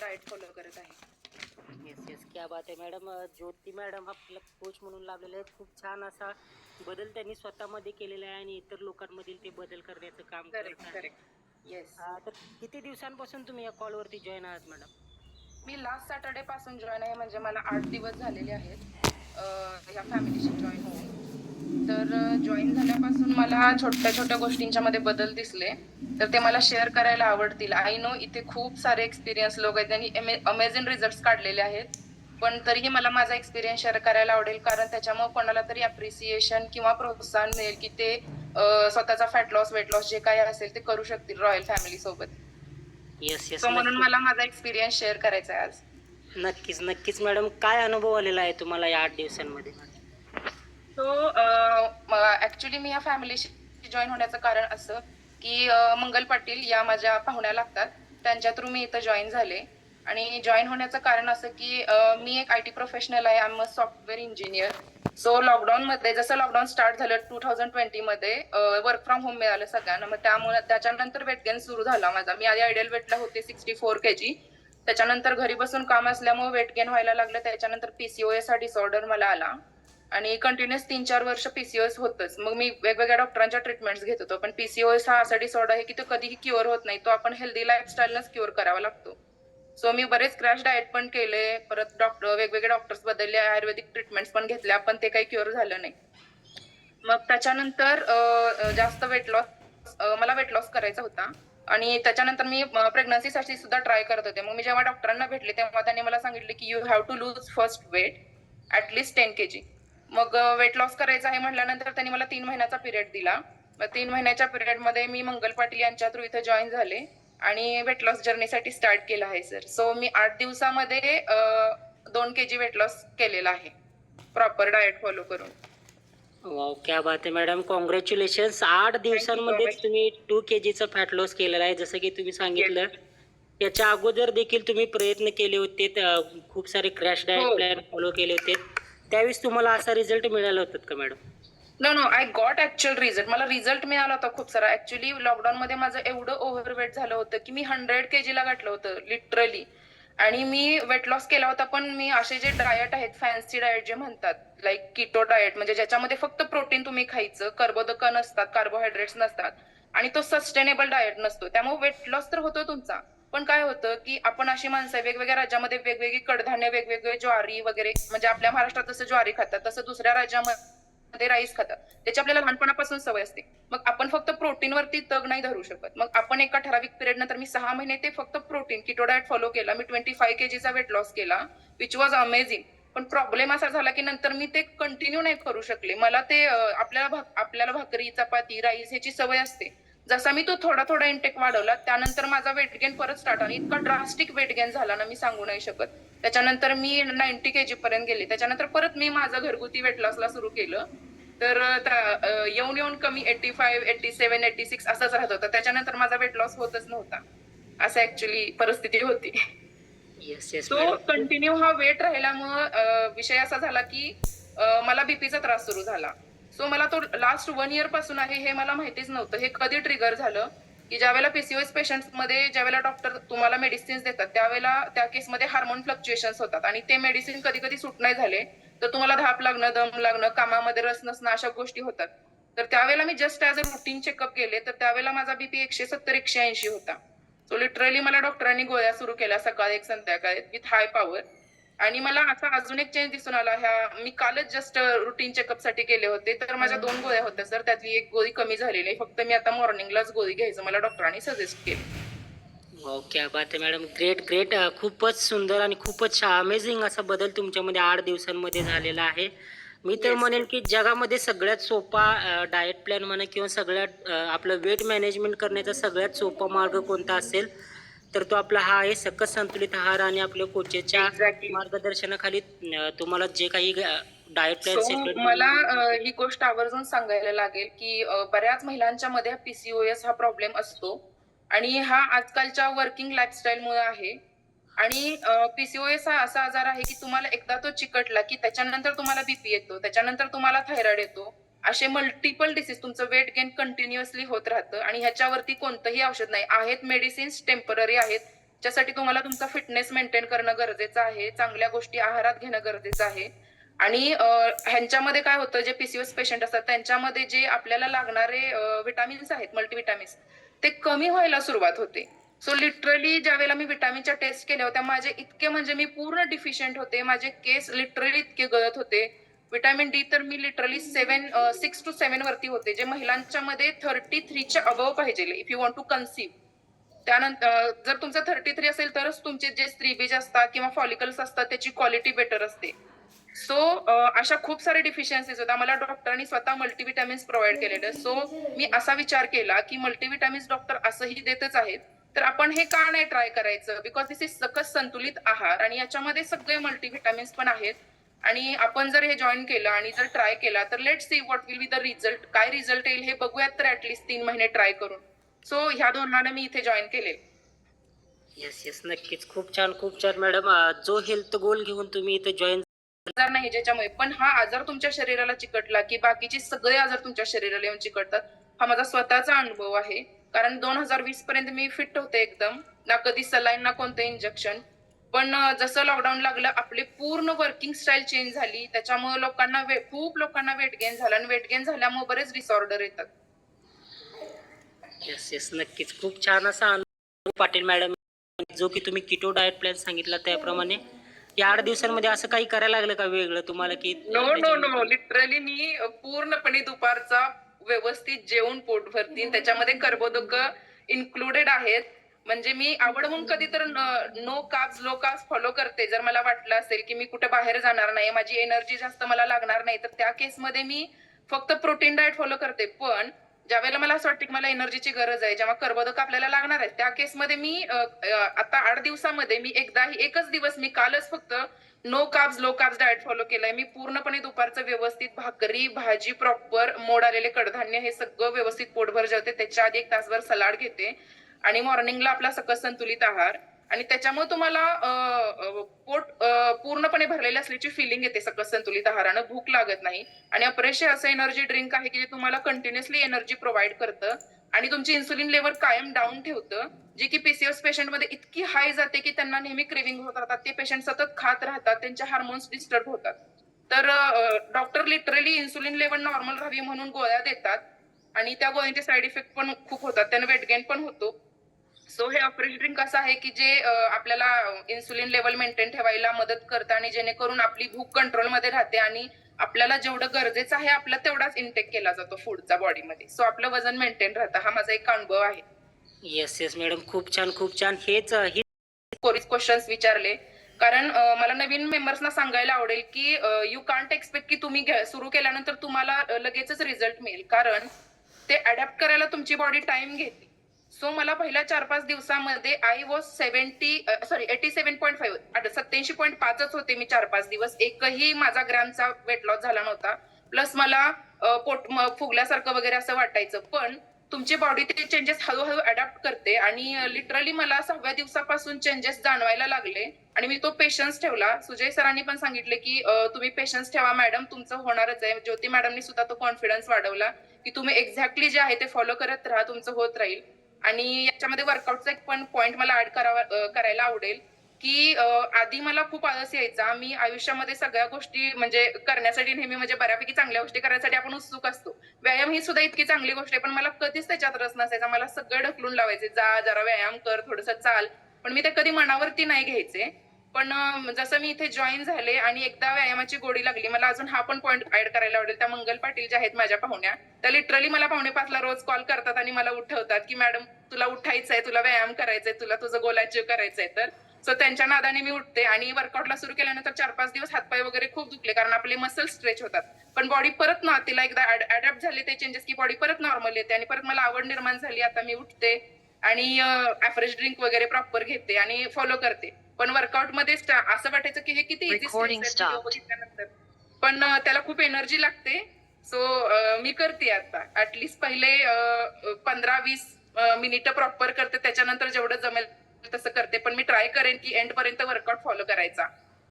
Diet follow करत आहे. Yes yes क्या बात आहे मॅडम ज्योती मॅडम आपला कोच म्हणून लाभलेले आहेत खूप छान असा बदल त्यांनी स्वतःमध्ये केलेला आहे आणि इतर लोकांमधील ते बदल करण्याचं काम करत करेक्ट आहे. करेक्ट येस अं, तर किती दिवसांपासून तुम्ही या कॉलवरती जॉईन आहात मॅडम मी लास्ट सॅटर्डे पासून जॉईन आहे म्हणजे मला आठ दिवस झालेले आहेत. या फॅमिलीशी जॉईन होऊन. तर जॉईन झाल्यापासून मला छोट्या छोट्या गोष्टींच्या मध्ये बदल दिसले. तर ते मला शेअर करायला आवडतील. आय नो इथे खूप सारे एक्सपिरियन्स लोक आहेत त्यांनी अमेझिंग रिझल्ट काढलेले आहेत. पण तरीही मला माझा एक्सपिरियन्स शेअर करायला आवडेल. कारण त्याच्यामुळे कोणाला तरी अप्रिसिएशन किंवा प्रोत्साहन मिळेल की ते स्वतःचा फॅट लॉस वेट लॉस जे काही असेल ते करू शकतील रॉयल फॅमिली सोबत. येस येस सो म्हणून मला माझा एक्सपिरियन्स शेअर करायचा आहे आज. नक्कीच नक्कीच. मॅडम काय अनुभव आलेला आहे तुम्हाला या आठ दिवसांमध्ये? सो ऍक्च्युली मी या फॅमिलीशी जॉईन होण्याचं कारण असं की मंगल पाटील या माझ्या पाहुण्या लागतात. त्यांच्या थ्रू मी इथं जॉईन झाले. आणि जॉईन होण्याचं कारण असं की मी एक आय टी प्रोफेशनल आहे. I am a software engineer so lockdown मध्ये जसं लॉकडाऊन स्टार्ट झालं टू थाउजंड ट्वेंटी मध्ये वर्क फ्रॉम होम मिळालं सगळ्यांना. मग त्यामुळे त्याच्यानंतर वेट गेन सुरू झाला माझा. मी आधी आयडियल वेटला होते सिक्स्टी फोर के जी त्याच्यानंतर घरी बसून काम असल्यामुळे वेट गेन व्हायला लागलं. त्याच्यानंतर पीसीओएस हा डिसऑर्डर मला आला. आणि कंटिन्युअस तीन चार वर्ष पीसीओएस होतच. मग मी वेगवेगळ्या डॉक्टरांच्या ट्रीटमेंट्स घेत होतो. पण पीसीओएस हा असा डिसऑर्डर आहे की तो कधीही क्युअर होत नाही. तो आपण हेल्दी लाईफस्टाईलनच क्युअर करावा लागतो. सो मी बरेच क्रॅश डाएट पण केले. परत डॉक्टर वेगवेगळे डॉक्टर्स बदलले. आयुर्वेदिक ट्रीटमेंट्स पण घेतल्या. पण ते काही क्युअर झालं नाही. मग त्याच्यानंतर जास्त वेट लॉस मला वेट लॉस करायचा होता. आणि त्याच्यानंतर मी प्रेग्नन्सीसाठी सुद्धा ट्राय करत होते. मग मी जेव्हा डॉक्टरांना भेटले तेव्हा त्यांनी मला सांगितले की you have to lose first weight at least ten K G मग वेट लॉस करायचं आहे म्हटल्यानंतर त्यांनी मला तीन महिन्याचा पिरियड दिला. मग तीन महिन्याच्या पिरियडमध्ये मी मंगल पाटील यांच्या थ्रू इथे जॉईन झाले आणि वेट लॉस जर्नीसाठी स्टार्ट केलं आहे सर सो मी आठ दिवसामध्ये दोन के जी वेट लॉस केलेला आहे. प्रॉपर डाएट फॉलो करून. वाव क्या बात आहे मॅडम कॉंग्रॅच्युलेशन्स आठ दिवसांमध्येच much. तुम्ही टू के जीचा फॅट लॉस केलेला आहे जसं की तुम्ही सांगितलं. याच्या अगोदर देखील तुम्ही प्रयत्न केले होते खूप सारे क्रॅश डाएट हो. प्लॅन फॉलो केले होते. त्यावेळेस तुम्हाला असा रिझल्ट मिळाला होता का madam no no I got actual result मला रिझल्ट मिळाला होता खूप सारा. ऍक्च्युली लॉकडाऊन मध्ये माझं एवढं ओव्हरवेट झालं होतं की मी हंड्रेड के ला गाठलं होतं लिटरली आणि मी वेट लॉस केला होता पण मी असे जे डायट आहेत फॅन्सी डायट जे म्हणतात लाईक किटो डायट म्हणजे ज्याच्यामध्ये फक्त प्रोटीन तुम्ही खायचं कर्बोदक नसतात कार्बोहायड्रेट्स नसतात आणि तो सस्टेनेबल डायट नसतो. त्यामुळे वेट लॉस तर होतो तुमचा. पण काय होतं की आपण अशी माणसं वेगवेगळ्या राज्यामध्ये वेगवेगळी कडधान्य वेगवेगळे ज्वारी वगैरे म्हणजे आपल्या महाराष्ट्रात जसं ज्वारी खातात तसं दुसऱ्या राज्यामध्ये राईस खातात. त्याची आपल्याला लहानपणापासून सवय असते. मग आपण फक्त प्रोटीन वरती तग नाही धरू शकत. मग आपण एका ठराविक पिरियड नंतर मी सहा महिने ते फक्त प्रोटीन किटो डाएट फॉलो केला. मी ट्वेंटी फाय केजीचा वेट लॉस केला विच वॉज अमेझिंग पण प्रॉब्लेम असा झाला की नंतर मी ते कंटिन्यू नाही करू शकले. मला ते आपल्याला आपल्याला भाकरी चपाती राईस ह्याची सवय असते. जसा मी तो थोडा थोडा इंटेक वाढवला त्यानंतर माझा वेट गेन परत स्टार्ट आणि इतका ड्रास्टिक वेट गेन झाला ना मी सांगू नाही शकत. त्याच्यानंतर मी नाईन्टी के जी पर्यंत गेले. त्याच्यानंतर परत मी माझं घरगुती वेट लॉसला सुरू केलं. तर येऊन येऊन कमी eighty five eighty seven eighty six असंच राहत होतं. त्याच्यानंतर माझा वेट लॉस होतच नव्हता. असं ऍक्च्युली परिस्थिती होती. येस येस तो कंटिन्यू हा वेट राहिल्यामुळं विषय असा झाला की मला बीपीचा त्रास सुरू झाला. सो मला तो लास्ट वन इयरपासून आहे हे मला माहितीच नव्हतं. हे कधी ट्रिगर झालं? की ज्यावेळेला पीसीओएस पेशंटमध्ये ज्यावेळेला डॉक्टर तुम्हाला मेडिसिन्स देतात त्यावेळेला त्या केसमध्ये हार्मोन फ्लक्च्युएशन्स होतात. आणि ते मेडिसिन कधी कधी सुट नाही झाले तर तुम्हाला धाप लागणं दम लागणं कामामध्ये रस नसणं अशा गोष्टी होतात. तर त्यावेळेला मी just as a routine checkup केले तर त्यावेळेला माझा बीपी एकशे सत्तर एकशे ऐंशी होता. सो लिटरली मला डॉक्टरांनी गोळ्या सुरू केल्या सकाळी एक संध्याकाळी विथ हाय पॉवर आणि मला असा अजून एक चेंज दिसून आला. ह्या मी कालच जस्ट रुटीन चेकअपसाठी केले होते. तर माझ्या दोन गोळ्या होत्या सर त्यातली एक गोळी कमी झालेली. आहे फक्त मी आता मॉर्निंगलाच गोळी घ्यायचं मला डॉक्टरांनी सजेस्ट केली. हो क्या बात आहे मॅडम ग्रेट ग्रेट खूपच सुंदर आणि खूपच अमेझिंग असा बदल तुमच्यामध्ये आठ दिवसांमध्ये झालेला आहे. मी तर. म्हणेन की जगामध्ये सगळ्यात सोपा डाएट प्लॅन म्हणा किंवा सगळ्यात आपलं वेट मॅनेजमेंट करण्याचा सगळ्यात सोपा मार्ग कोणता असेल? तर तो आपला हा आहे सकस संतुलित आहार आणि आपल्या कोचेच्या Exactly. मार्गदर्शनाखाली अ, तुम्हाला जे काही डाएट प्लॅन सो मला अं, ही गोष्ट आवर्जून सांगायला लागेल की अं, बऱ्याच महिलांच्या मध्ये पीसीओएस हा प्रॉब्लेम असतो. आणि हा आजकालच्या वर्किंग लाईफस्टाईल मुळे आहे. आणि पीसीओएस हा असा आजार आहे की तुम्हाला एकदा तो चिकटला की त्याच्यानंतर तुम्हाला बीपी येतो त्याच्यानंतर तुम्हाला थायरॉइड येतो. असे मल्टिपल डिसीज तुमचं वेट गेन कंटिन्युअसली होत राहतं आणि ह्याच्यावरती कोणतंही औषध नाही. आहेत मेडिसिन्स टेंपररी आहेत त्यासाठी तुम्हाला तुमचा फिटनेस मेंटेन करणं गरजेचं आहे चांगल्या गोष्टी आहारात घेणं गरजेचं आहे. आणि ह्यांच्यामध्ये काय होतं जे पीसीओएस पेशंट असतात त्यांच्यामध्ये जे आपल्याला लागणारे विटामिन्स आहेत मल्टीविटामिन्स ते कमी व्हायला सुरुवात होते. सो लिटरली ज्या वेळेला मी विटामिनच्या टेस्ट केल्या होत्या माझे इतके म्हणजे मी पूर्ण डिफिशियंट होते माझे केस लिटरली इतके गळत होते. विटॅमिन डी तर मी literally seven six two seven वरती होते जे महिलांच्या मध्ये थर्टी थ्रीच्या अबव पाहिजे if you want to conceive त्यानंतर जर तुमचं थर्टी थ्री असेल तरच तुमचे जे स्त्रीबीज असतात किंवा फॉलिकल्स असतात त्याची क्वालिटी बेटर असते. सो uh, अशा खूप सारे डिफिशियन्सीज होत्या मला डॉक्टरांनी स्वतः मल्टीविटॅमिन्स प्रोव्हाइड केलेलं सो मी असा विचार केला की मल्टीविटॅमिन्स डॉक्टर असंही देतच आहेत. तर आपण हे का नाही ट्राय करायचं? बिकॉज दिस इज सकस संतुलित आहार आणि याच्यामध्ये सगळे मल्टीविटॅमिन्स पण आहेत. आणि आपण जर हे जॉईन केलं आणि जर ट्राय केला तर let see what will be the result काय रिझल्ट येईल हे बघूयात तर ऍटलिस्ट तीन महिने ट्राय करून. सो ह्या दोनाने मी इथे जॉईन केले. येस येस नक्कीच. खूप छान खूप छान मॅडम जो हेल्थ गोल घेऊन तुम्ही इथे जॉईन आजार नाही ज्याच्यामुळे पण हा आजार तुमच्या शरीराला चिकटला की बाकीचे सगळे आजार तुमच्या शरीराला येऊन चिकटतात. हा माझा स्वतःचा अनुभव आहे. कारण दोन हजार वीस पर्यंत मी फिट होते एकदम. ना कधी सलाईन ना कोणतं इंजेक्शन पण जसं लॉकडाऊन लागलं आपली पूर्ण वर्किंग स्टाईल चेंज झाली. त्याच्यामुळे लोकांना खूप लोकांना वेट गेन झालं आणि वेट गेन झाल्यामुळे बरेच डिसऑर्डर येतात. येस येस नक्कीच. खूप छान असा अनुभव पाटील मॅडम जो की तुम्ही किटो डाएट प्लॅन सांगितला त्याप्रमाणे. या आठ दिवसांमध्ये असं काही करायला लागलं का वेगळं तुम्हाला की नो नो नो लिटरली मी पूर्णपणे दुपारचा व्यवस्थित जेवण पोट भरती त्याच्यामध्ये कर्बोदक इन्क्लुडेड आहेत. म्हणजे मी आवड म्हणून कधी तर नो काज लो काज फॉलो करते. जर मला वाटलं असेल की मी कुठे बाहेर जाणार नाही माझी एनर्जी जास्त मला लागणार नाही तर त्या केसमध्ये मी फक्त प्रोटीन डाएट फॉलो करते. पण ज्या वेळेला मला असं वाटतं की मला एनर्जीची गरज आहे जेव्हा कर्बोदक आपल्याला लागणार आहे त्या केसमध्ये मी आता आठ दिवसामध्ये मी एकदाही एकच दिवस मी कालच फक्त no carbs low carbs diet follow केलंय. मी पूर्णपणे दुपारचं व्यवस्थित भाकरी भाजी प्रॉपर मोड आलेले कडधान्य हे सगळं व्यवस्थित पोटभर जेवते त्याच्या आधी एक तासभर सलाड घेते. आणि मॉर्निंगला आपला सकस संतुलित आहार. आणि त्याच्यामुळे तुम्हाला पोट पूर्णपणे भरलेले असल्याची फिलिंग येते सकस संतुलित आहारानं. भूक लागत नाही. आणि अपरेशे असं एनर्जी ड्रिंक आहे की जे तुम्हाला कंटिन्युअसली एनर्जी प्रोव्हाइड करतं. आणि तुमची इन्सुलिन लेवल कायम डाऊन ठेवतं. जे की पीसीएस पेशंटमध्ये इतकी हाय जाते की त्यांना नेहमी क्रेविंग होत राहतात. ते पेशंट सतत खात राहतात. त्यांचे हार्मोन्स डिस्टर्ब होतात. तर doctor literally insulin level normal राहावी म्हणून गोळ्या देतात. आणि त्या गोळ्यांचे साईड इफेक्ट पण खूप होतात. त्यांना वेट गेन पण होतो. सो हे अफ्रेश ड्रिंक असं आहे की जे आपल्याला इन्सुलिन लेवल मेंटेन ठेवायला मदत करतं आणि जेणेकरून आपली भूक कंट्रोलमध्ये राहते आणि आपल्याला जेवढं गरजेचं आहे आपला तेवढाच इंटेक केला जातो फूडचा बॉडीमध्ये सो आपलं वजन मेंटेन राहतं. हा माझा एक अनुभव आहे. येस येस मॅडम खूप छान खूप छान. हेच ही कोरीज क्वेश्चन्स विचारले. कारण मला नवीन मेंबर्सना सांगायला आवडेल की यू कांट एक्सपेक्ट की तुम्ही सुरू केल्यानंतर तुम्हाला लगेचच रिझल्ट मिळेल. कारण ते अडॅप्ट करायला तुमची बॉडी टाइम घेते. सो मला पहिल्या चार पाच दिवसामध्ये I was seventy sorry eighty seven point five सत्याऐंशी पॉईंट पाचच होते मी चार पाच दिवस. एकही माझा ग्रॅमचा वेट लॉस झाला नव्हता. प्लस मला पोट फुगल्यासारखं वगैरे असं वाटायचं. पण तुमची बॉडी ते चेंजेस हळूहळू अडॅप्ट करते आणि लिटरली मला सहाव्या दिवसापासून चेंजेस जाणवायला लागले. आणि मी तो पेशन्स ठेवला. सुजय सरांनी पण सांगितले की तुम्ही पेशन्स ठेवा मॅडम तुमचं होणारच आहे. ज्योती मॅडमनी सुद्धा तो कॉन्फिडन्स वाढवला की तुम्ही एक्झॅक्टली जे आहे ते फॉलो करत राहा तुमचं होत राहील. आणि याच्यामध्ये वर्कआउटचा एक पण पॉईंट मला ऍड करावा करायला आवडेल की आधी मला खूप आळस यायचा. मी आयुष्यामध्ये सगळ्या गोष्टी म्हणजे करण्यासाठी नेहमी म्हणजे बऱ्यापैकी चांगल्या गोष्टी करायसाठी आपण उत्सुक असतो. व्यायाम ही सुद्धा इतकी चांगली गोष्ट आहे पण मला कधीच त्याच्यात रस नसायचा. मला सगळं ढकलून लावायचे जा जरा व्यायाम कर थोडस चाल. पण मी ते कधी मनावरती नाही घ्यायचे. पण जसं मी इथे जॉईन झाले आणि एकदा व्यायामाची गोडी लागली मला अजून हा पण पॉईंट ऍड करायला आवडेल. त्या मंगल पाटील ज्या आहेत माझ्या पाहुण्या त्या लिटरली मला पाहुणे पाचला रोज कॉल करतात आणि मला उठवतात की मॅडम तुला उठायचंय तुला व्यायाम करायचंय तुला तुझं गोलाचीव करायचंय. तर सो त्यांच्या नादाने मी उठते आणि वर्कआउटला सुरू केल्यानंतर चार पाच दिवस हातपाय वगैरे खूप दुखले कारण आपले मसल स्ट्रेच होतात. पण बॉडी परत ना तिला एकदा अडॅप्ट झाले ते चेंजेस की बॉडी परत नॉर्मल येते आणि परत मला आवड निर्माण झाली आता मी उठते आणि ऍफ्रेश ड्रिंक वगैरे प्रॉपर घेते आणि फॉलो करते. पण वर्कआउटमध्ये असं वाटायचं की हे किती. बघितल्यानंतर. पण त्याला खूप एनर्जी लागते. सो मी करते आता. ऍटलिस्ट पहिले पंधरा वीस मिनिटं प्रॉपर करते. त्याच्यानंतर जेवढं जमेल तसं करते. पण मी ट्राय करेन की एंड पर्यंत वर्कआउट फॉलो करायचा.